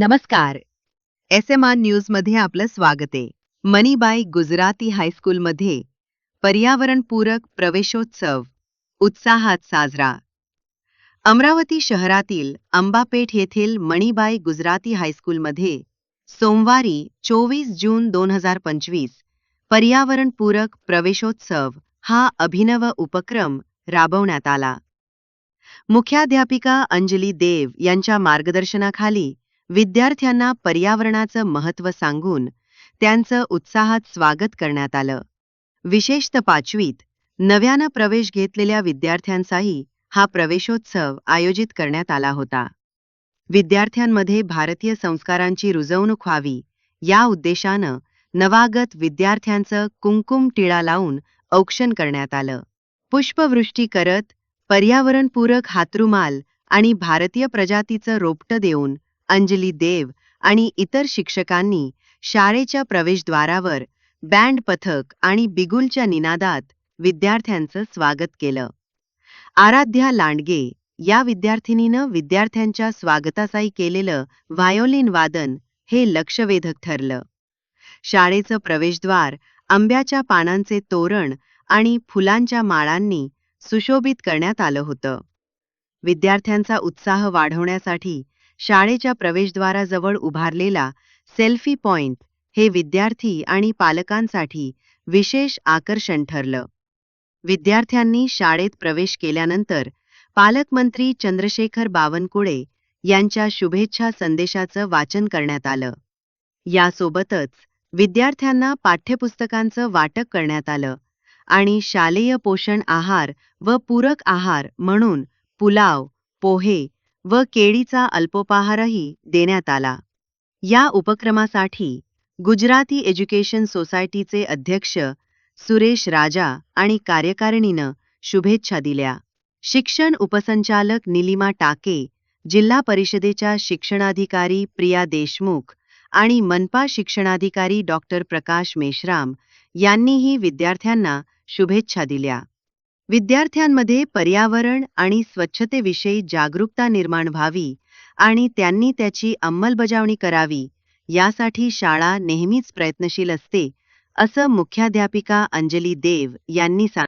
नमस्कार. S M R न्यूजमध्ये आपलं स्वागत आहे. मनीबाई गुजराती हायस्कूलमध्ये पर्यावरणपूरक प्रवेशोत्सव उत्साहात साजरा. अमरावती शहरातील अंबापेठ येथील मणीबाई गुजराती हायस्कूलमध्ये सोमवारी चोवीस जून दोन हजार पंचवीस पर्यावरणपूरक प्रवेशोत्सव हा अभिनव उपक्रम राबवण्यात आला. मुख्याध्यापिका अंजली देव यांच्या मार्गदर्शनाखाली विद्यार्थ्यांना पर्यावरणाचं महत्त्व सांगून त्यांचं उत्साहात स्वागत करण्यात आलं. विशेषत पाचवीत नव्यानं प्रवेश घेतलेल्या विद्यार्थ्यांचाही हा प्रवेशोत्सव आयोजित करण्यात आला होता. विद्यार्थ्यांमध्ये भारतीय संस्कारांची रुजवणूक व्हावी या उद्देशानं नवागत विद्यार्थ्यांचं कुंकुम टिळा लावून औक्षण करण्यात आलं. पुष्पवृष्टी करत पर्यावरणपूरक हातरुमाल आणि भारतीय प्रजातीचं रोपटं देऊन अंजली देव आणि इतर शिक्षकांनी शाळेच्या प्रवेशद्वारावर बँड पथक आणि बिगुलच्या निनादात विद्यार्थ्यांचं स्वागत केलं. आराध्या लांडगे या विद्यार्थिनीनं विद्यार्थ्यांच्या स्वागतासाठी केलेलं व्हायोलिन वादन हे लक्षवेधक ठरलं. शाळेचं प्रवेशद्वार आंब्याच्या पानांचे तोरण आणि फुलांच्या माळांनी सुशोभित करण्यात आलं होतं. विद्यार्थ्यांचा उत्साह वाढवण्यासाठी शाळेच्या प्रवेशद्वाराजवळ उभारलेला सेल्फी पॉइंट हे विद्यार्थी आणि पालकांसाठी विशेष आकर्षण ठरलं. विद्यार्थ्यांनी शाळेत प्रवेश केल्यानंतर पालकमंत्री चंद्रशेखर बावनकुळे यांच्या शुभेच्छा संदेशाचं वाचन करण्यात आलं. यासोबतच विद्यार्थ्यांना पाठ्यपुस्तकांचं वाटप करण्यात आलं आणि शालेय पोषण आहार व पूरक आहार म्हणून पुलाव पोहे व केळीचा अल्पोपाहारही देण्यात आला. या उपक्रमासाठी गुजराती एज्युकेशन सोसायटीचे अध्यक्ष सुरेश राजा आणि कार्यकारिणीनं शुभेच्छा दिल्या. शिक्षण उपसंचालक निलिमा टाके जिल्हा परिषदेच्या शिक्षणाधिकारी प्रिया देशमुख आणि मनपा शिक्षणाधिकारी डॉक्टर प्रकाश मेश्राम यांनीही विद्यार्थ्यांना शुभेच्छा दिल्या. विद्यार्थ्यांमध्ये पर्यावरण आणि स्वच्छतेविषयी जागरूकता निर्माण व्हावी आणि त्यांनी त्याची अंमलबजावणी करावी यासाठी शाळा नेहमीच प्रयत्नशील असते असं मुख्याध्यापिका अंजली देव यांनी सांगितलं.